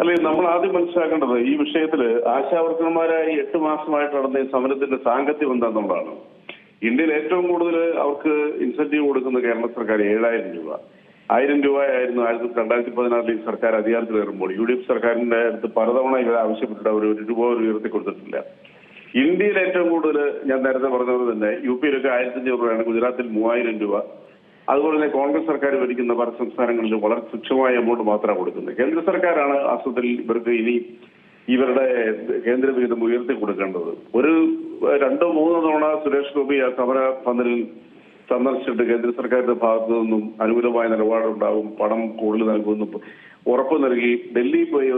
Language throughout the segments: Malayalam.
അല്ലെ നമ്മൾ ആദ്യം മനസ്സിലാക്കേണ്ടത് ഈ വിഷയത്തിൽ ആശാവർക്കർമാരായി എട്ട് മാസമായിട്ട് നടന്ന ഈ സമരത്തിന്റെ സാങ്കത്യം എന്താണെന്നുള്ളതാണ് ഇന്ത്യയിൽ ഏറ്റവും കൂടുതൽ അവർക്ക് ഇൻസെന്റീവ് കൊടുക്കുന്ന കേരള സർക്കാർ ഏഴായിരം രൂപ. ആയിരം രൂപയായിരുന്നു ആയിരത്തി രണ്ടായിരത്തി പതിനാറിൽ ഈ സർക്കാർ അധികാരത്തിൽ കയറുമ്പോൾ യു ഡി എഫ് സർക്കാരിന്റെ അടുത്ത് പലതവണ ഇവർ ആവശ്യപ്പെട്ടിട്ട് അവർ ഒരു രൂപ ഒരു ഉയർത്തി കൊടുത്തിട്ടില്ല. ഇന്ത്യയിൽ ഏറ്റവും കൂടുതൽ ഞാൻ നേരത്തെ പറഞ്ഞത് തന്നെ യു പിയിലൊക്കെ ആയിരത്തി അഞ്ഞൂറ് രൂപയാണ് ഗുജറാത്തിൽ മൂവായിരം രൂപ. അതുപോലെ തന്നെ കോൺഗ്രസ് സർക്കാർ ഭരിക്കുന്ന പല സംസ്ഥാനങ്ങളിലും വളരെ തുച്ഛമായ എമൗണ്ട് മാത്രമാണ് കൊടുക്കുന്നത്. കേന്ദ്ര സർക്കാരാണ് വാസ്തവത്തിൽ ഇവർക്ക് ഇനി ഇവരുടെ കേന്ദ്ര വിഹിതം ഉയർത്തി കൊടുക്കേണ്ടത്. ഒരു രണ്ടോ മൂന്നോ തവണ സുരേഷ് ഗോപി ആ സമര പന്തലിൽ സന്ദർശിച്ചിട്ട് കേന്ദ്ര സർക്കാരിന്റെ ഭാഗത്തു നിന്നും അനുകൂലമായ നിലപാടുണ്ടാവും പണം കൂടുതൽ നൽകുമെന്നും ഉറപ്പ് നൽകി ഡൽഹിയിൽ പോയി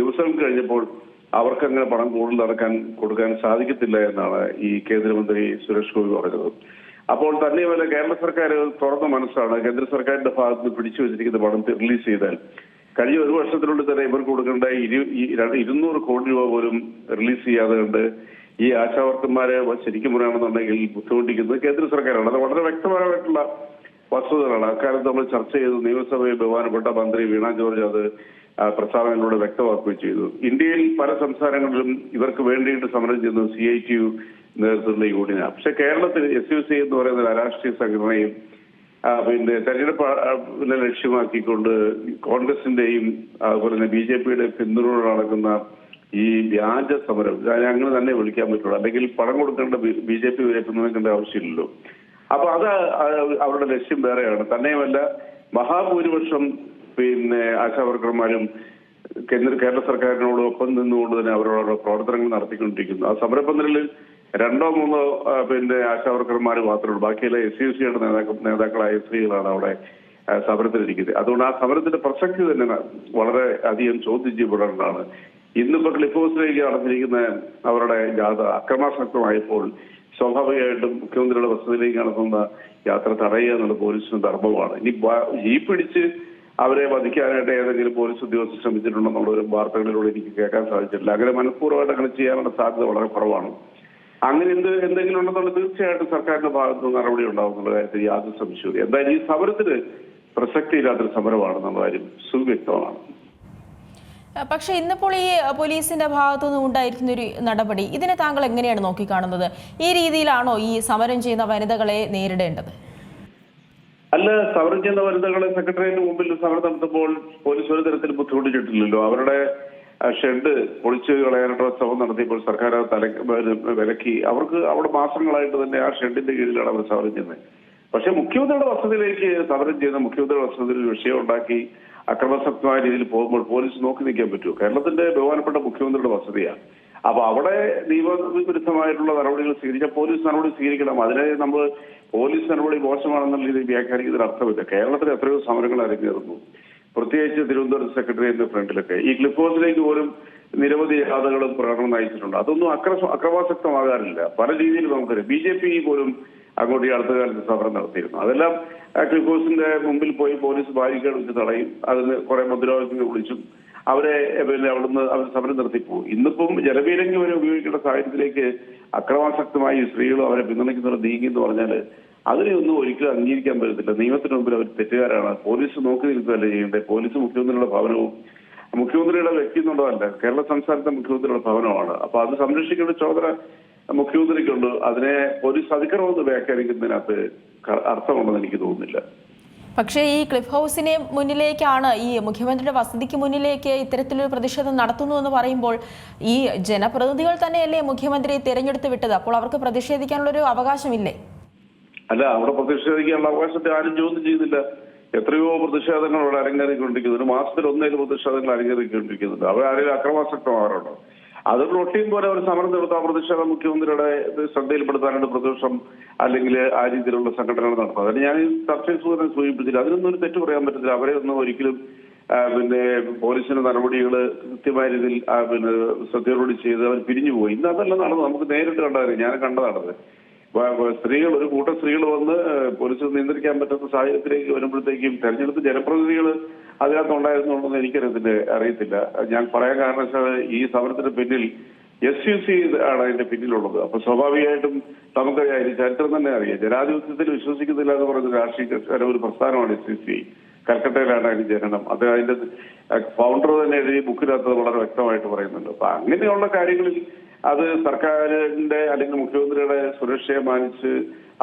ദിവസം കഴിഞ്ഞപ്പോൾ അവർക്ക് അങ്ങനെ പണം കൂടുതൽ നടക്കാൻ കൊടുക്കാൻ സാധിക്കത്തില്ല എന്നാണ് ഈ കേന്ദ്രമന്ത്രി സുരേഷ് ഗോപി പറഞ്ഞത്. അപ്പോൾ തന്നെയുമല്ല കേരള സർക്കാർ തുറന്ന മനസ്സാണ്. കേന്ദ്ര സർക്കാരിന്റെ ഭാഗത്ത് നിന്ന് പിടിച്ചു വെച്ചിരിക്കുന്ന പണം റിലീസ് ചെയ്താൽ കഴിഞ്ഞ ഒരു വർഷത്തിനുള്ളിൽ തന്നെ ഇവർക്ക് കൊടുക്കേണ്ട ഇരു- ഇരുന്നൂറ് കോടി രൂപ പോലും റിലീസ് ചെയ്യാതെ കണ്ട് ഈ ആശാവർക്കന്മാരെ ശരിക്കും പറയുകയാണെന്നുണ്ടെങ്കിൽ ബുദ്ധിമുട്ടിക്കുന്നത് കേന്ദ്ര സർക്കാരാണ്. അത് വളരെ വ്യക്തമായിട്ടുള്ള വസ്തുതകളാണ്. അക്കാലത്ത് നമ്മൾ ചർച്ച ചെയ്തു നിയമസഭയിൽ ബഹുമാനപ്പെട്ട മന്ത്രി വീണ ജോർജ് അത് പ്രസ്താവനയിലൂടെ വ്യക്തമാക്കുകയും ചെയ്തു. ഇന്ത്യയിൽ പല സംസ്ഥാനങ്ങളിലും ഇവർക്ക് വേണ്ടിയിട്ട് സമരം ചെയ്യുന്ന സി ഐ ടി യു നേതൃത്വത്തിലുള്ള യൂണിയനാണ് പക്ഷെ കേരളത്തിൽ എസ് യു സി എന്ന് പറയുന്ന രാഷ്ട്രീയ സംഘടനയും പിന്നെ തെരഞ്ഞെടുപ്പ് ലക്ഷ്യമാക്കിക്കൊണ്ട് കോൺഗ്രസിന്റെയും അതുപോലെ തന്നെ ബി ജെ പിയുടെ പിന്തുണ നടക്കുന്ന ഈ വ്യാജ സമരം അങ്ങനെ തന്നെ വിളിക്കാൻ പറ്റുള്ളൂ. അല്ലെങ്കിൽ പണം കൊടുക്കേണ്ട ബി ജെ പി പിന്തുണയ്ക്കേണ്ട ആവശ്യമില്ലല്ലോ. അപ്പൊ അത് അവരുടെ ലക്ഷ്യം വേറെയാണ്. തന്നെയുമല്ല മഹാഭൂരിപക്ഷം പിന്നെ ആശാവർക്കർമാരും കേന്ദ്ര കേരള സർക്കാരിനോടൊപ്പം നിന്നുകൊണ്ട് തന്നെ അവരോട് പ്രവർത്തനങ്ങൾ നടത്തിക്കൊണ്ടിരിക്കുന്നു. ആ സമരപന്തലിൽ രണ്ടോ മൂന്നോ പിന്നെ ആശാവർക്കർമാർ മാത്രമേ ബാക്കിയുള്ള എസ് യു സിയുടെ നേതാക്ക നേതാക്കളായ സ്ത്രീകളാണ് അവിടെ ആ, സമരത്തിലിരിക്കുന്നത്. അതുകൊണ്ട് ആ സമരത്തിന്റെ പ്രസക്തി തന്നെ വളരെ അധികം ചോദ്യം ചെയ്യപ്പെടേണ്ടതാണ് ഇന്നിപ്പോ ക്ലിഫ് ഹൗസിലേക്ക് നടന്നിരിക്കുന്ന അവരുടെ ജാഥ അക്രമാസക്തമായപ്പോൾ സ്വാഭാവികമായിട്ടും മുഖ്യമന്ത്രിയുടെ വസതിയിലേക്ക് നടത്തുന്ന യാത്ര തടയുക എന്നുള്ള പോലീസിന് ധർമ്മമാണ്. ഇനി ഈ പിടിച്ച് അവരെ വധിക്കാനായിട്ട് ഏതെങ്കിലും പോലീസ് ഉദ്യോഗസ്ഥർ ശ്രമിച്ചിട്ടുണ്ടെന്നുള്ള ഒരു വാർത്തകളിലൂടെ എനിക്ക് കേൾക്കാൻ സാധിച്ചിട്ടില്ല. അങ്ങനെ മനഃപൂർവമായിട്ട് അങ്ങനെ ചെയ്യാനുള്ള സാധ്യത വളരെ കുറവാണ്. അങ്ങനെ എന്ത് എന്തെങ്കിലും ഉണ്ടെന്നുള്ള തീർച്ചയായിട്ടും സർക്കാരിന്റെ ഭാഗത്ത് നിന്ന് നടപടി ഉണ്ടാവും എന്നുള്ള കാര്യത്തിൽ യാതൊരു സംശയവും എന്തായാലും ഈ സമരത്തിന് പ്രസക്തിയില്ലാത്തൊരു സമരമാണെന്നുള്ള കാര്യം സുവ്യക്തമാണ് പക്ഷെ ഇന്നിപ്പോൾ ഈ പോലീസിന്റെ ഭാഗത്തുനിന്ന് ഉണ്ടായിരിക്കുന്ന ഒരു നടപടി ഇതിനെ താങ്കൾ എങ്ങനെയാണ് നോക്കിക്കാണുന്നത്? ഈ രീതിയിലാണോ ഈ സമരം ചെയ്യുന്ന വനിതകളെ നേരിടേണ്ടത്? അല്ല സമരം ചെയ്യുന്ന വനിതകളെ സെക്രട്ടേറിയറ്റിന് മുമ്പിൽ സമരം നടത്തുമ്പോൾ പോലീസ് ഒരു തരത്തിൽ ബുദ്ധിമുട്ടിച്ചിട്ടില്ലല്ലോ. അവരുടെ ഷെഡ് പൊളിച്ചു കളയാനുള്ള ശ്രമം നടത്തിയപ്പോൾ സർക്കാർ അത് തല വിലക്കി. അവർക്ക് അവിടെ മാസങ്ങളായിട്ട് തന്നെ ആ ഷെഡിന്റെ കീഴിലാണ് അവർ സമരം ചെയ്യുന്നത്. പക്ഷെ മുഖ്യമന്ത്രിയുടെ വസതിയിലേക്ക് സമരം ചെയ്യുന്ന മുഖ്യമന്ത്രിയുടെ വസതിയിൽ വിഷയം ഉണ്ടാക്കി അക്രമസക്തമായ രീതിയിൽ പോകുമ്പോൾ പോലീസ് നോക്കി നിൽക്കാൻ പറ്റുമോ? കേരളത്തിന്റെ ബഹുമാനപ്പെട്ട മുഖ്യമന്ത്രിയുടെ വസതിയാണ്. അപ്പൊ അവിടെ നിയമവിരുദ്ധമായിട്ടുള്ള നടപടികൾ സ്വീകരിച്ച പോലീസ് നടപടി സ്വീകരിക്കണം. അതിനെ നമ്മൾ പോലീസ് നടപടി മോശമാണെന്നുള്ള രീതിയിൽ വ്യാഖ്യാനിക്കുന്നതിന് അർത്ഥമില്ല. കേരളത്തിൽ എത്രയോ സമരങ്ങൾ അരങ്ങേറുന്നു. പ്രത്യേകിച്ച് തിരുവനന്തപുരം സെക്രട്ടേറിയറ്റിന്റെ ഫ്രണ്ടിലൊക്കെ. ഈ ക്ലിഫ് പോലും നിരവധി ജാഥകളും പ്രകടനം നയിച്ചിട്ടുണ്ട്. അതൊന്നും അക്ര അക്രമാസക്തമാകാറില്ല. പല രീതിയിൽ നമുക്ക് ബി ജെ പി പോലും അങ്ങോട്ട് ഈ അടുത്ത കാലത്ത് സമരം നടത്തിയിരുന്നു. അതെല്ലാം ക്ലിഫ് മുമ്പിൽ പോയി പോലീസ് ബാരിക്കേഡ് വെച്ച് തടയും. അതിന് കുറെ മുദ്രാവാക്യങ്ങൾ വിളിച്ചും അവരെ പിന്നെ അവിടുന്ന് അവർ സമരം നിർത്തിപ്പോകും. ഇന്നിപ്പം ജലപീരങ്കി വരെ ഉപയോഗിക്കേണ്ട സാഹചര്യത്തിലേക്ക് അക്രമാസക്തമായി സ്ത്രീകളും അവരെ പിന്തുണയ്ക്കുന്നവർ നീങ്ങി എന്ന് പറഞ്ഞാൽ അതിനെ ഒന്നും ഒരിക്കലും അംഗീകരിക്കാൻ പറ്റത്തില്ല. നിയമത്തിന് മുമ്പിൽ അവർ തെറ്റുകാരാണ്. പോലീസ് നോക്കി നിൽക്കുകയല്ലേ ചെയ്യേണ്ടത്? പോലീസ് മുഖ്യമന്ത്രിയുടെ ഭവനവും മുഖ്യമന്ത്രിയുടെ വ്യക്തി എന്നുള്ളതല്ല കേരള സംസ്ഥാനത്തെ മുഖ്യമന്ത്രിയുടെ ഭവനമാണ്. അപ്പൊ അത് സംരക്ഷിക്കേണ്ട ചുമതല മുഖ്യമന്ത്രിക്കുണ്ട്. അതിനെ പോലീസ് അതിക്രമം വ്യാഖ്യാനിക്കുന്നതിനകത്ത് അർത്ഥമുണ്ടെന്ന് എനിക്ക് തോന്നുന്നില്ല. പക്ഷേ ഈ ക്ലിഫ് ഹൗസിന് മുന്നിലേക്കാണ് ഈ മുഖ്യമന്ത്രിയുടെ വസതിക്ക് മുന്നിലേക്ക് ഇത്തരത്തിലൊരു പ്രതിഷേധം നടത്തുന്നു എന്ന് പറയുമ്പോൾ ഈ ജനപ്രതിനിധികൾ തന്നെയല്ലേ മുഖ്യമന്ത്രി തിരഞ്ഞെടുത്ത് വിട്ടത്? അപ്പോൾ അവർക്ക് പ്രതിഷേധിക്കാനുള്ളൊരു അവകാശമില്ലേ? അല്ല അവിടെ പ്രതിഷേധിക്കാനുള്ള അവകാശത്തെ ആരും ചോദ്യം ചെയ്തില്ല എത്രയോ പ്രതിഷേധങ്ങൾ അവിടെ അരങ്ങേറിക്കൊണ്ടിരിക്കുന്നു. ഒരു മാസത്തിൽ ഒന്നേലും പ്രതിഷേധങ്ങൾ അരങ്ങേറിക്കൊണ്ടിരിക്കുന്നുണ്ട്. അവർ ആരെങ്കിലും അക്രമാസക്തമാകാറുണ്ടോ? അത് പ്രോട്ടീൻ പോലെ ഒരു സമരം നടത്താൻ പ്രതിഷേധ മുഖ്യമന്ത്രിയുടെ ഇത് ശ്രദ്ധയിൽപ്പെടുത്താനായിട്ട് പ്രതിപക്ഷം അല്ലെങ്കിൽ ആ രീതിയിലുള്ള സംഘടനകൾ നടത്തുന്നത് അതിന് ഞാൻ ചർച്ചയിൽ സൂചന സൂചിപ്പിച്ചില്ല. അതിനൊന്നും ഒരു തെറ്റ് പറയാൻ പറ്റത്തില്ല. അവരെ ഒന്നും ഒരിക്കലും പിന്നെ പോലീസിന്റെ നടപടികൾ കൃത്യമായ രീതിയിൽ പിന്നെ ശ്രദ്ധയോടുകൂടി ചെയ്ത് അവർ പിരിഞ്ഞുപോയി. ഇന്ന് അതല്ല നടന്നത്. നമുക്ക് നേരിട്ട് കണ്ടതല്ലേ ഞാൻ കണ്ടതാണത് സ്ത്രീകൾ ഒരു കൂട്ടം സ്ത്രീകൾ വന്ന് പോലീസ് നിയന്ത്രിക്കാൻ പറ്റുന്ന സാഹചര്യത്തിലേക്ക് വരുമ്പോഴത്തേക്കും തെരഞ്ഞെടുപ്പ് ജനപ്രതിനിധികൾ അതിനകത്ത് ഉണ്ടായിരുന്നുണ്ടെന്ന് എനിക്കറിയത്തില്ല അറിയത്തില്ല. ഞാൻ പറയാൻ കാരണം വെച്ചാൽ ഈ സമരത്തിന് പിന്നിൽ എസ് യു സി ആണ് അതിന്റെ പിന്നിലുള്ളത്. അപ്പൊ സ്വാഭാവികമായിട്ടും നമുക്കറിയാം ഇത് ചരിത്രം തന്നെ അറിയാം. ജനാധിപത്യത്തിൽ വിശ്വസിക്കുന്നില്ല എന്ന് പറയുന്ന രാഷ്ട്രീയ ഒരു പ്രസ്ഥാനമാണ് എസ് യു സി കൽക്കട്ടയിലാണ് അതിന് ജനനം. അത് അതിന്റെ ഫൗണ്ടർ തന്നെ എഴുതി ബുക്കിനകത്ത് വളരെ വ്യക്തമായിട്ട് പറയുന്നുണ്ട്. അപ്പൊ അങ്ങനെയുള്ള കാര്യങ്ങളിൽ അത് സർക്കാരിന്റെ അല്ലെങ്കിൽ മുഖ്യമന്ത്രിയുടെ സുരക്ഷയെ മാനിച്ച്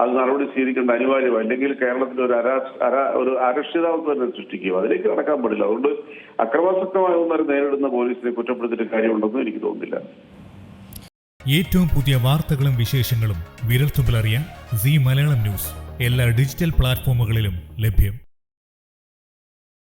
അത് നടപടി സ്വീകരിക്കേണ്ട അനിവാര്യമാണ് അല്ലെങ്കിൽ കേരളത്തിൽ ഒരു ഒരു അരക്ഷിതാവസ്ഥ തന്നെ സൃഷ്ടിക്കും അതിലേക്ക് കടക്കാൻ പാടില്ല. അതുകൊണ്ട് അക്രമാസക്തമായ ഒന്നും നേരിടുന്ന പോലീസിനെ കുറ്റപ്പെടുത്തിയിട്ട് കാര്യമുണ്ടെന്നും എനിക്ക് തോന്നുന്നില്ല. ഏറ്റവും പുതിയ വാർത്തകളും വിശേഷങ്ങളും വിരൽത്തുമ്പിലറിയാൻ സി മലയാളം ന്യൂസ്. എല്ലാ ഡിജിറ്റൽ പ്ലാറ്റ്ഫോമുകളിലും ലഭ്യം.